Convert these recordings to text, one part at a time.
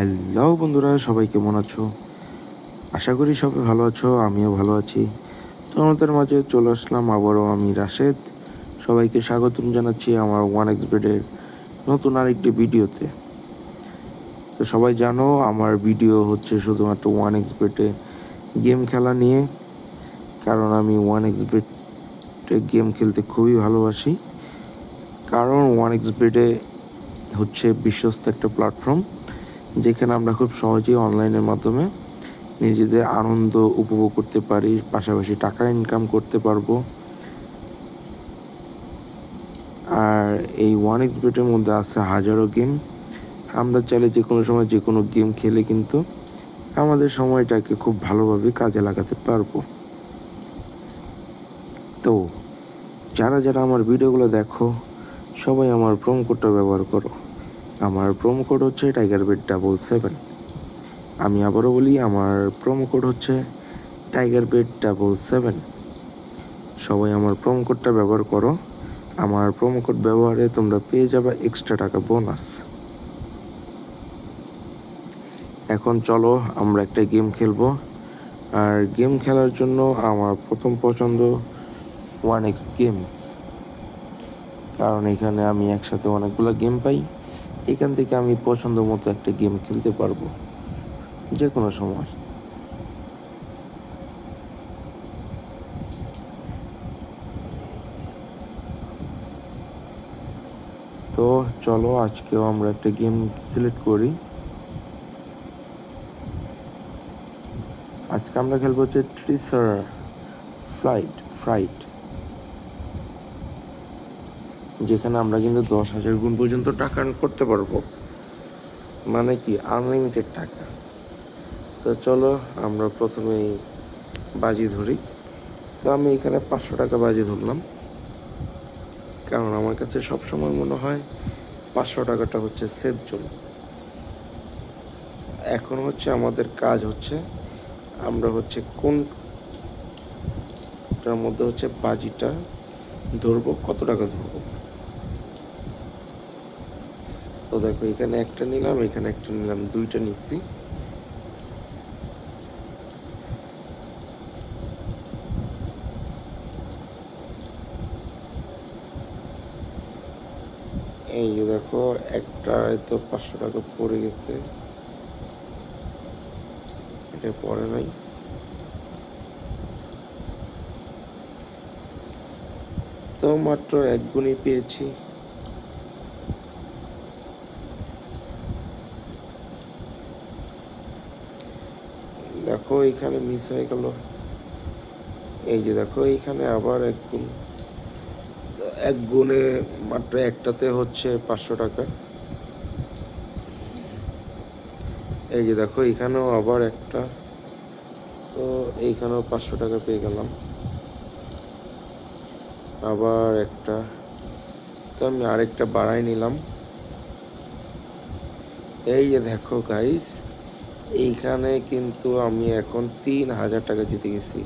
Hello বন্ধুরা, সবাই কেমন আছো? আশা করি সবাই ভালো আছো, আমিও ভালো আছি। তো আমাদের মাঝে চলে আসলাম আবারও আমি রাশেদ। সবাইকে স্বাগতম জানাচ্ছি আমার ওয়ান এক্স বেডের নতুন আরেকটি ভিডিওতে। তো সবাই জানো, আমার ভিডিও হচ্ছে শুধুমাত্র ওয়ান এক্স বেডে গেম খেলা নিয়ে। কারণ আমি ওয়ান এক্স বেডে গেম খেলতে খুবই ভালোবাসি। কারণ ওয়ান এক্স বেডে হচ্ছে বিশ্বস্ত একটা প্ল্যাটফর্ম যেখানে আমরা খুব সহজেই অনলাইনের মাধ্যমে নিজেদের আনন্দ উপভোগ করতে পারি, পাশাপাশি টাকা ইনকাম করতে পারব। আর এই ওয়ান এক্স বেটের মধ্যে আছে হাজারো গেম আমরা চাইলে যে কোনো সময় যে কোনো গেম খেলে কিন্তু আমাদের সময়টাকে খুব ভালোভাবে কাজে লাগাতে পারব। তো, যারা যারা আমার ভিডিওগুলো দেখো, সবাই আমার প্রোমো কোডটা ব্যবহার করো। আমার প্রোমো কোড হচ্ছে টাইগার বেড ডাবল সেভেন আমি আবারও বলি, আমার প্রোমো কোড হচ্ছে টাইগার বেড ডাবল সেভেন সবাই আমার প্রোমো কোডটা ব্যবহার করো। আমার প্রোমো কোড ব্যবহারে তোমরা পেয়ে যাবে এক্সট্রা টাকা বোনাস এখন চলো, আমরা একটা গেম খেলব। আর গেম খেলার জন্য আমার প্রথম পছন্দ ওয়ান এক্স গেমস কারণ এখানে আমি একসাথে অনেকগুলো গেম পাই। এখান থেকে আমি পছন্দ মতো একটা গেম খেলতে পারব। যে কোনো সময়। তো চলো, আজকেও আমরা একটা গেম সিলেক্ট করি। আজকে আমরা খেলব হচ্ছে ট্রিসার ফ্লাইট ফ্লাইট যেখানে আমরা কিন্তু দশ হাজার গুণ পর্যন্ত টাকা earn করতে পারব। মানে কি? আনলিমিটেড টাকা। তো চলো, আমরা প্রথমেই বাজি ধরি। তো আমি এখানে পাঁচশো টাকা বাজি ধরলাম। কারণ আমার কাছে সবসময় মনে হয় পাঁচশো টাকাটা হচ্ছে সেফ জোন এখন হচ্ছে আমাদের কাজ হচ্ছে, আমরা হচ্ছে কোনটার মধ্যে হচ্ছে বাজিটা ধরবো, কত টাকা ধরবো? তো দেখো, এখানে একটা নিলাম, এখানে একটা নিলাম, দুইটা নিচ্ছি। এই যে দেখো, একটা তো পাঁচশো টাকা পড়ে গেছে। এটা পড়ে নাই। তো মাত্র এক গুণই পেয়েছি। এখানে মিস হয়ে গেল। এই যে দেখো, এইখানে আবার এক গুণ। এক গুণে মাত্র একটাতে হচ্ছে পাঁচশো টাকা। এই যে দেখো এখানেও আবার একটা। তো এইখানেও পাঁচশো টাকা পেয়ে গেলাম। আবার একটা। তো আমি আরেকটা বাড়াই নিলাম। এই যে দেখো গাইস এইখানে কিন্তু আমি এখন তিন হাজার টাকা জিতে গেছি।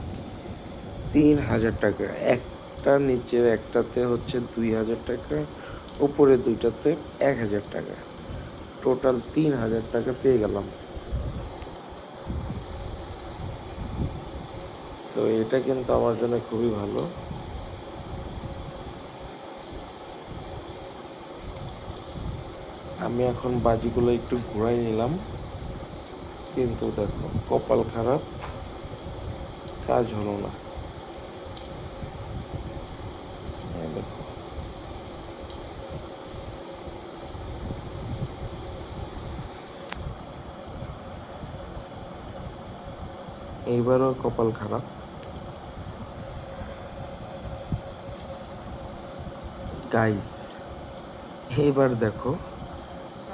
তিন হাজার টাকা। একটা নিচের একটাতে হচ্ছে দুই হাজার টাকা, উপরে দুইটাতে এক হাজার টাকা। টোটাল তিন হাজার টাকা পেয়ে গেলাম। তো এটা কিন্তু আমার জন্য খুবই ভালো। আমি এখন বাজিগুলো একটু ঘুরাই নিলাম। কিন্তু দেখো, কপাল খারাপ, কাজ হলো না। এইবারও কপাল খারাপ। গাইস এইবার দেখো,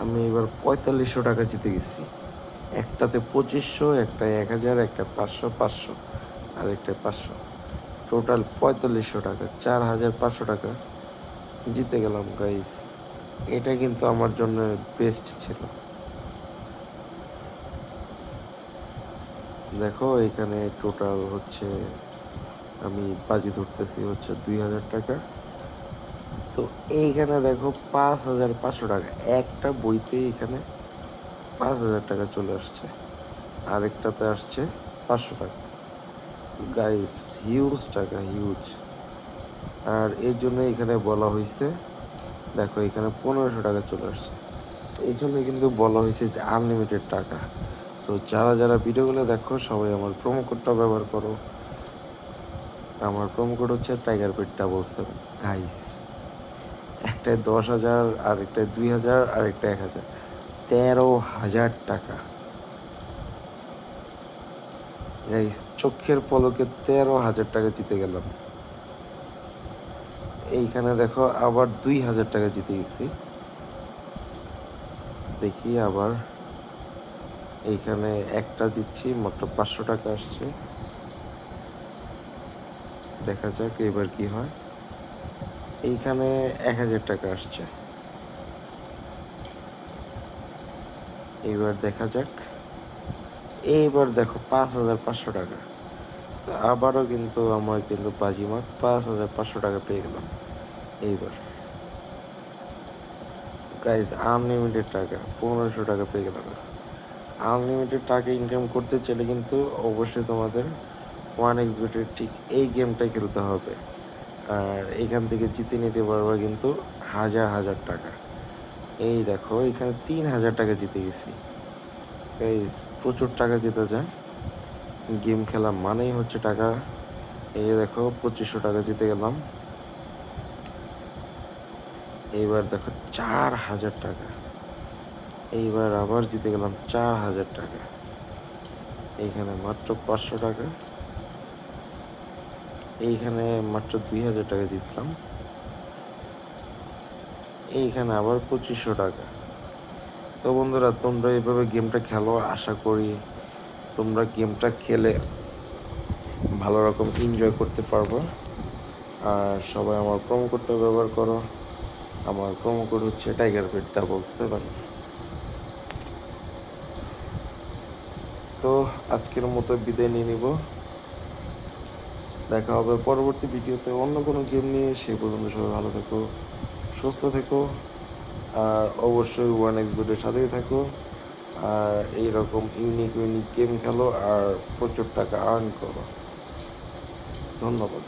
আমি এবার পঁয়তাল্লিশশো টাকা জিতে গেছি। একটাতে পঁচিশশো একটা এক হাজার একটা পাঁচশো পাঁচশো, আর একটা পাঁচশো। টোটাল পঁয়তাল্লিশশো টাকা, চার হাজার পাঁচশো টাকা। জিতে গেলাম গাইস এটা কিন্তু আমার জন্য বেস্ট ছিল। দেখো, এখানে টোটাল হচ্ছে, আমি বাজি ধরতেছি হচ্ছে দুই হাজার টাকা। তো এইখানে দেখো, পাঁচ হাজার পাঁচশো টাকা। একটা বইতে এখানে পাঁচ হাজার টাকা চলে আসছে। আরেকটাতে আসছে পাঁচশো টাকা। গাইস হিউজ টাকা হিউজ আর এর জন্য এখানে বলা হয়েছে, দেখো এখানে পনেরোশো টাকা চলে আসছে। এই জন্য কিন্তু বলা হয়েছে যে আনলিমিটেড টাকা। তো যারা যারা ভিডিওগুলো দেখো, সবাই আমার প্রোমো কোডটা ব্যবহার করো। আমার প্রোমো কোড হচ্ছে tiger pet double seven guys একটায় দশ হাজার আর একটায় দুই হাজার আর একটা এক হাজার। তেরো হাজার টাকা। গাইস চোখের পলকে তেরো হাজার টাকা জিতে গেলাম। এইখানে দেখো আবার দুই হাজার টাকা জিতে গেছি। দেখি আবার এইখানে একটা জিতছি, মাত্র পাঁচশো টাকা আসছে। দেখা যাক এবার কি হয়। এইখানে এক হাজার টাকা আসছে। এইবার দেখা যাক। এইবার দেখো, পাঁচ হাজার পাঁচশো টাকা। তো আবারও কিন্তু আমার কিন্তু বাজিমাত পাঁচ হাজার পাঁচশো টাকা পেয়ে গেলাম। এইবার। গাইজ আনলিমিটেড টাকা, পনেরোশো টাকা পেয়ে গেলাম। আনলিমিটেড টাকা ইনকাম করতে চাইলে কিন্তু অবশ্যই তোমাদের ওয়ান এক্স বেটের ঠিক এই গেমটাই খেলতে হবে। আর এখান থেকে জিতে নিতে পারবা কিন্তু হাজার হাজার টাকা। এই দেখো, এখানে তিন হাজার টাকা জিতে গেছি। এই প্রচুর টাকা জিতে যায়। গেম খেলা মানেই হচ্ছে টাকা। এই যে দেখো, পঁচিশশো টাকা জিতে গেলাম। এইবার দেখো, চার হাজার টাকা। এইবার আবার জিতে গেলাম চার হাজার টাকা। এইখানে মাত্র পাঁচশো টাকা। এইখানে মাত্র দুই হাজার টাকা জিতলাম। এইখানে আবার পঁচিশশো টাকা। তো বন্ধুরা, তোমরা এইভাবে গেমটা খেলো, আশা করি তোমরা গেমটা খেলে ভালো রকম এনজয় করতে পারব। আর সবাই আমার প্রোমো কোডটা ব্যবহার করো। আমার প্রোমো কোড হচ্ছে টাইগার পেট ডাবল সেভেন তো আজকের মতো বিদায় নিয়ে নিব। দেখা হবে পরবর্তী ভিডিওতে অন্য কোনো গেম নিয়ে, সেই পর্যন্ত সবাই ভালো থেকো। সুস্থ থেকো, আর অবশ্যই ওয়ান এক্স বুটের সাথেই থাকো, আর এইরকম ইউনিক ইউনিক গেম খেলো, আর প্রচুর টাকা আর্ন করো। ধন্যবাদ।